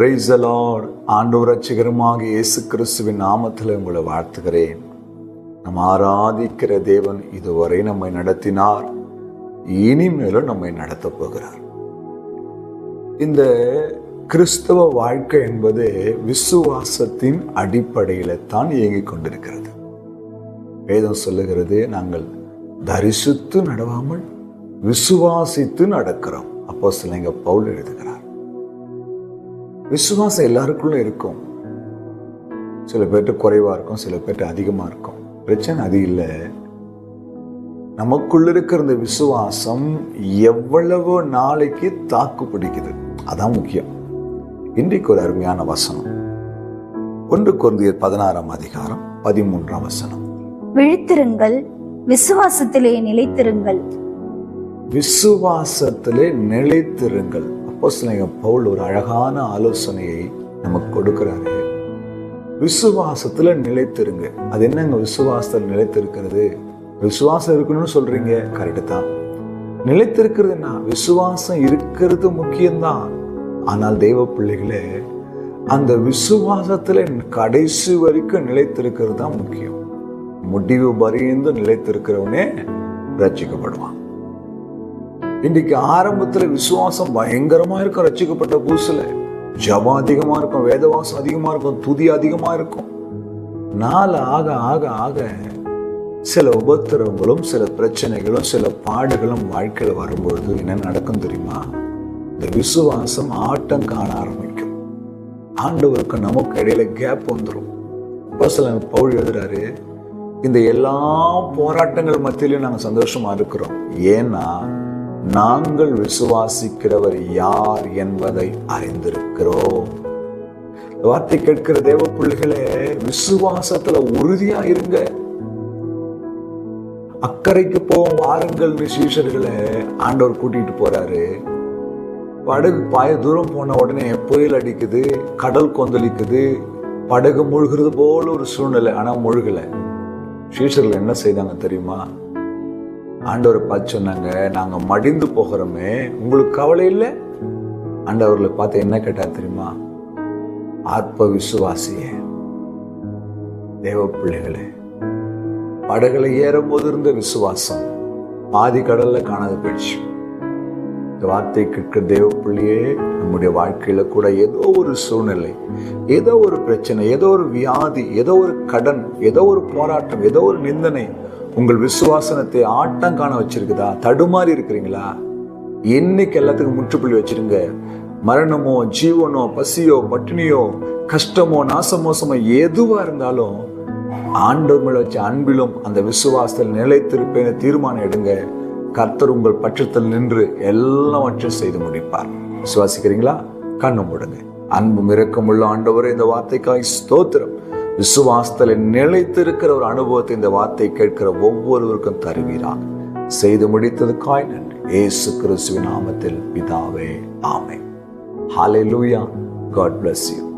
Price Lord ஆண்டவர் இயேசு கிறிஸ்துவின் நாமத்தில் உங்களை வாழ்த்துகிறேன். நம்ம ஆராதிக்கிற தேவன் இதுவரை நம்மை நடத்தினார். இனிமேலும் நம்மை நடத்தப் போகிறார். இந்த கிறிஸ்தவ வாழ்க்கை என்பது விசுவாசத்தின் அடிப்படையில் தான் இயங்கிக் கொண்டிருக்கிறது. வேதம் சொல்லுகிறது நாங்கள் தரிசித்து நடவாமல் விசுவாசித்து நடக்கிறோம். அப்போ சிலைங்க பவுல் எழுதுகிறார் விசுவாசம் எல்லாருக்குள்ள இருக்கும். சில பேர்ட்டு குறைவா இருக்கும் சில பேர்ட்டு அதிகமா இருக்கும். பிரச்சனை அது இல்லை. நமக்குள்ள இருக்கிற இந்த விசுவாசம் எவ்வளவு நாளைக்கு தாக்கு பிடிக்குது. அதான் முக்கியம். இன்றைக்கு ஒரு அருமையான வசனம். ஒன்று குருந்தியர் பதினாறாம் அதிகாரம் பதிமூன்றாம் வசனம். விழித்திருங்கள் விசுவாசத்திலே நிலைத்திருங்கள். விசுவாசத்திலே நிலைத்திருங்கள். அப்போ பவுல் ஒரு அழகான ஆலோசனையை நமக்கு கொடுக்கிறாரு. விசுவாசத்துல நிலைத்திருங்க. அது என்னங்க விசுவாசத்தில் நிலைத்திருக்கிறது? விசுவாசம் இருக்கணும்னு சொல்றீங்க? கரெக்டு தான். நிலைத்திருக்கிறதுனா விசுவாசம் இருக்கிறது முக்கியம்தான். ஆனால் தெய்வ பிள்ளைகளே அந்த விசுவாசத்துல கடைசி வரைக்கும் நிலைத்திருக்கிறது தான் முக்கியம். முடிவு பரியந்து நிலைத்திருக்கிறவனே ரட்சிக்கப்படுவான். இன்னைக்கு ஆரம்பத்துல விசுவாசம் பயங்கரமா இருக்கும் ரச்சிக்கப்பட்ட பூசுல ஜபம் அதிகமா இருக்கும் வேதவாசம் அதிகமா இருக்கும் துதி அதிகமா இருக்கும். நாள் ஆக ஆக ஆக சில உபத்திரவங்களும் சில பிரச்சனைகளும் சில பாடுகளும் வாழ்க்கையில் வரும்பொழுது என்ன நடக்கும் தெரியுமா? இந்த விசுவாசம் ஆட்டம் காண ஆரம்பிக்கும். ஆண்டவருக்கு நமக்கு இடையில கேப் வந்துடும் இப்போ சில பவுல் எழுதுறாரு இந்த எல்லா போராட்டங்கள் மத்தியிலையும் நாங்கள் சந்தோஷமா இருக்கிறோம். ஏன்னா நாங்கள் விசுவாசிக்கிறவர் யார் என்பதை அறிந்திருக்கிறோம். வார்த்தை கேட்கிற தேவ பிள்ளைகளே விசுவாசத்துல உறுதியா இருங்க. அக்கறைக்கு போவோம் வாருங்கள் சீஷர்களை ஆண்டவர் கூட்டிட்டு போறாரு. படகு பாய தூரம் போன உடனே புயல் அடிக்குது கடல் கொந்தளிக்குது படகு மூழ்கிறது போல ஒரு சூழ்நிலை ஆனா முழுகல. சீஷர்கள் என்ன செய்தாங்க தெரியுமா? ஆண்டவரை பார்த்து சொன்னாங்க நாங்க மடிந்து போகிறோமே உங்களுக்கு கவலை இல்லை? ஆண்டவர்களை பார்த்து என்ன கேட்டார் தெரியுமா? ஆத்ம விசுவாசியே தேவ பிள்ளைகளே படகுல ஏறும்போது இருந்த விசுவாசம் பாதி கடல்ல காணாத போயிடுச்சு. இந்த வார்த்தை கேட்கிற தேவ பிள்ளையே நம்முடைய வாழ்க்கையில கூட ஏதோ ஒரு சூழ்நிலை ஏதோ ஒரு பிரச்சனை ஏதோ ஒரு வியாதி ஏதோ ஒரு கடன் ஏதோ ஒரு போராட்டம் ஏதோ ஒரு நிந்தனை உங்கள் விசுவாசனத்தை ஆட்டம் காண வச்சிருக்குதா? தடுமாறி இருக்கிறீங்களா? என்னைக்கு எல்லாத்துக்கும் முற்றுப்புள்ளி வச்சிருங்க. மரணமோ ஜீவனோ பசியோ பட்டினியோ கஷ்டமோ நாசமோசமோ எதுவா இருந்தாலும் ஆண்டவர் மேல வச்ச அன்பிலும் அந்த விசுவாசத்தில் நிலைத்திருப்பேன்னு தீர்மானம் எடுங்க. கர்த்தர் உங்கள் பட்சத்தில் நின்று எல்லாவற்றையும் செய்து முடிப்பார். விசுவாசிக்கிறீங்களா? கண்ணு மூடுங்க. அன்பும் இரக்கமுள்ள ஆண்டவரே இந்த வார்த்தைக்காய் ஸ்தோத்திரம். விசுவாசத்தில் நிலைத்திருக்கிற ஒரு அனுபவத்தை இந்த வார்த்தை கேட்கிற ஒவ்வொருவருக்கும் தருவீராக. செய்து முடித்ததுக்காய் நன்றி. ஏசு கிறிஸ்துவின் நாமத்தில் பிதாவே ஆமை ஹாலே லூயா காட் பிளஸ் யூ